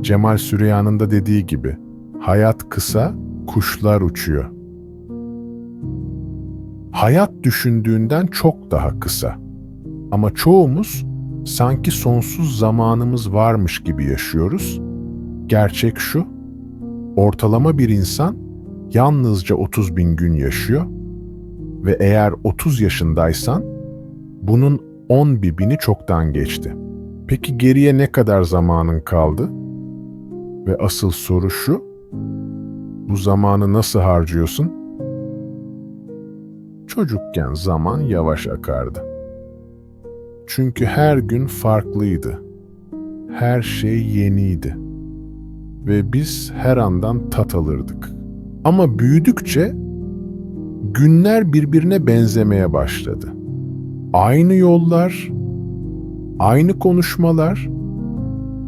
Cemal Süreyya'nın da dediği gibi, hayat kısa, kuşlar uçuyor. Hayat düşündüğünden çok daha kısa. Ama çoğumuz sanki sonsuz zamanımız varmış gibi yaşıyoruz. Gerçek şu, ortalama bir insan yalnızca 30 bin gün yaşıyor ve eğer 30 yaşındaysan bunun 10 bir bini çoktan geçti. Peki geriye ne kadar zamanın kaldı? Ve asıl soru şu, bu zamanı nasıl harcıyorsun? Çocukken zaman yavaş akardı. Çünkü her gün farklıydı. Her şey yeniydi. Ve biz her andan tat alırdık. Ama büyüdükçe günler birbirine benzemeye başladı. Aynı yollar, aynı konuşmalar,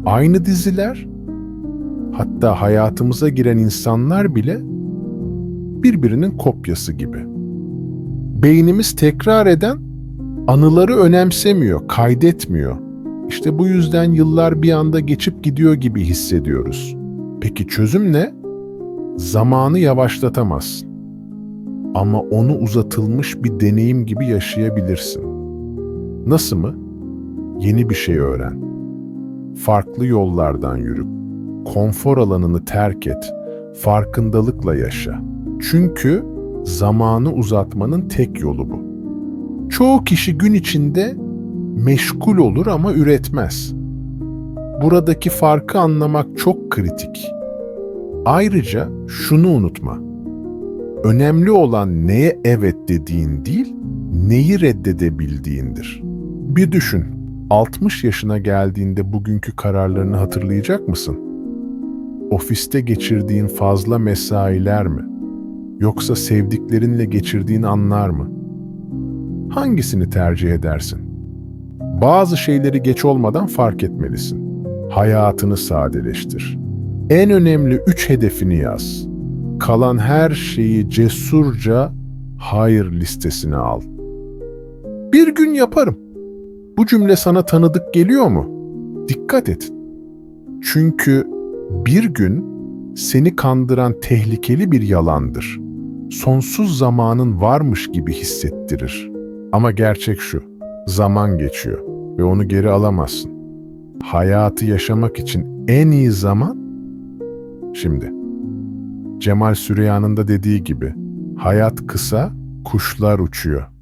aynı diziler, hatta hayatımıza giren insanlar bile birbirinin kopyası gibi. Beynimiz tekrar eden anıları önemsemiyor, kaydetmiyor. İşte bu yüzden yıllar bir anda geçip gidiyor gibi hissediyoruz. Peki çözüm ne? Zamanı yavaşlatamazsın. Ama onu uzatılmış bir deneyim gibi yaşayabilirsin. Nasıl mı? Yeni bir şey öğren. Farklı yollardan yürü. Konfor alanını terk et. Farkındalıkla yaşa. Çünkü zamanı uzatmanın tek yolu bu. Çoğu kişi gün içinde meşgul olur ama üretmez. Buradaki farkı anlamak çok kritik. Ayrıca şunu unutma. Önemli olan neye evet dediğin değil, neyi reddedebildiğindir. Bir düşün, 60 yaşına geldiğinde bugünkü kararlarını hatırlayacak mısın? Ofiste geçirdiğin fazla mesailer mi? Yoksa sevdiklerinle geçirdiğin anlar mı? Hangisini tercih edersin? Bazı şeyleri geç olmadan fark etmelisin. Hayatını sadeleştir. En önemli üç hedefini yaz. Kalan her şeyi cesurca hayır listesine al. Bir gün yaparım. Bu cümle sana tanıdık geliyor mu? Dikkat et. Çünkü bir gün seni kandıran tehlikeli bir yalandır. Sonsuz zamanın varmış gibi hissettirir. Ama gerçek şu, zaman geçiyor ve onu geri alamazsın. Hayatı yaşamak için en iyi zaman şimdi. Cemal Süreyya'nın da dediği gibi, hayat kısa, kuşlar uçuyor.